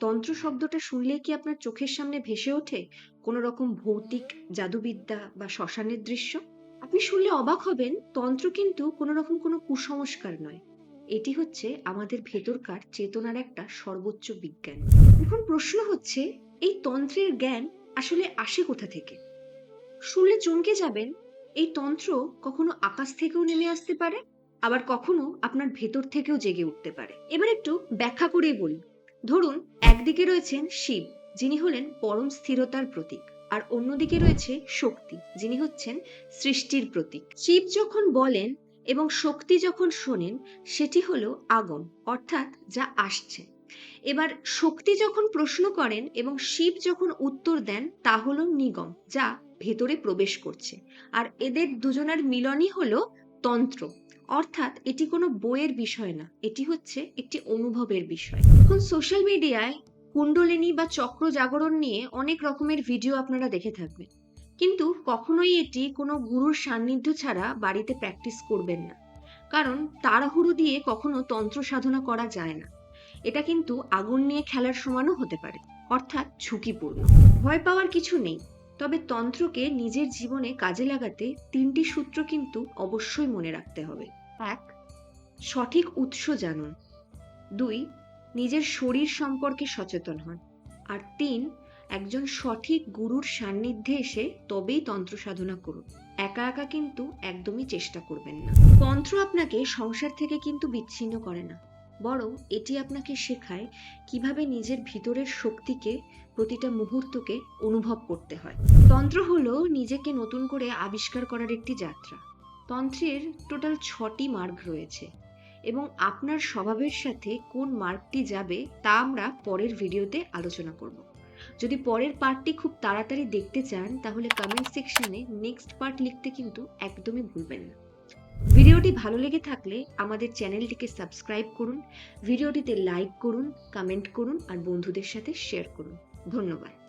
তন্ত্র শব্দটা শুনলেই কি আপনার চোখের সামনে ভেসে ওঠে? কোনো রকম ভৌতিক জাদুবিদ্যা বা শ্মশানের দৃশ্য? আপনি শুনলে অবাক হবেন, তন্ত্র কিন্তু কোনো রকম কোনো কুসংস্কার নয়। এটি হচ্ছে আমাদের ভেতরকার চেতনার একটা সর্বোচ্চ বিজ্ঞান। এখন প্রশ্ন হচ্ছে, এই তন্ত্রের জ্ঞান আসলে আসে কোথা থেকে? শুনলে চমকে যাবেন, এই তন্ত্র কখনো আকাশ থেকেও নেমে আসতে পারে, আবার কখনো আপনার ভেতর থেকেও জেগে উঠতে পারে। এবার একটু ব্যাখ্যা করেই বলি। ধরুন, একদিকে রয়েছেন শিব, যিনি হলেন পরম স্থিরতার প্রতীক, আর অন্যদিকে রয়েছে শক্তি, যিনি হচ্ছেন সৃষ্টির প্রতীক। শিব যখন বলেন এবং শক্তি যখন শোনেন, সেটি হলো আগম, অর্থাৎ যা আসছে। এবার শক্তি যখন প্রশ্ন করেন এবং শিব যখন উত্তর দেন, তা হলো নিগম, যা ভেতরে প্রবেশ করছে। আর এদের দুজনের মিলনই হলো তন্ত্র। অর্থাৎ এটি কোনো বইয়ের বিষয় না, এটি হচ্ছে একটি অনুভবের বিষয়। এখন সোশ্যাল মিডিয়ায় কুণ্ডলিনী বা চক্র জাগরণ নিয়ে অনেক রকমের ভিডিও আপনারা দেখে থাকবেন। কিন্তু কখনোই এটি কোনো গুরুর সান্নিধ্য ছাড়া বাড়িতে প্র্যাকটিস করবেন না। কারণ তাড়াহুড়ো দিয়ে কখনো তন্ত্র সাধনা করা যায় না। এটা কিন্তু আগুন নিয়ে খেলার সমানও হতে পারে, অর্থাৎ ঝুঁকিপূর্ণ। ভয় পাওয়ার কিছু নেই। তবে তন্ত্রকে নিজের জীবনে কাজে লাগাতে তিনটি সূত্র কিন্তু অবশ্যই মনে রাখতে হবে। এক, সঠিক উৎস জানুন। দুই, নিজের শরীর সম্পর্কে সচেতন হন। আর তিন, একজন সঠিক গুরুর সান্নিধ্যে এসে তবেই তন্ত্র সাধনা করুন। একা একা কিন্তু একদমই চেষ্টা করবেন না। তন্ত্র আপনাকে সংসার থেকে কিন্তু বিচ্ছিন্ন করে না। বরং এটি আপনাকে শেখায় কীভাবে নিজের ভিতরের শক্তিকে প্রতিটা মুহূর্তকে অনুভব করতে হয়। তন্ত্র হলো নিজেকে নতুন করে আবিষ্কার করার একটি যাত্রা। তন্ত্রের টোটাল ছটি মার্গ রয়েছে এবং আপনার স্বভাবের সাথে কোন মার্গটি যাবে তা আমরা পরের ভিডিওতে আলোচনা করব। যদি পরের পার্টটি খুব তাড়াতাড়ি দেখতে চান, তাহলে কমেন্ট সেকশনে নেক্সট পার্ট লিখতে কিন্তু একদমই ভুলবেন না। ভিডিওটি ভালো লেগে থাকলে আমাদের চ্যানেলটিকে সাবস্ক্রাইব করুন, ভিডিওটিতে লাইক করুন, কমেন্ট করুন আর বন্ধুদের সাথে শেয়ার করুন। ধন্যবাদ।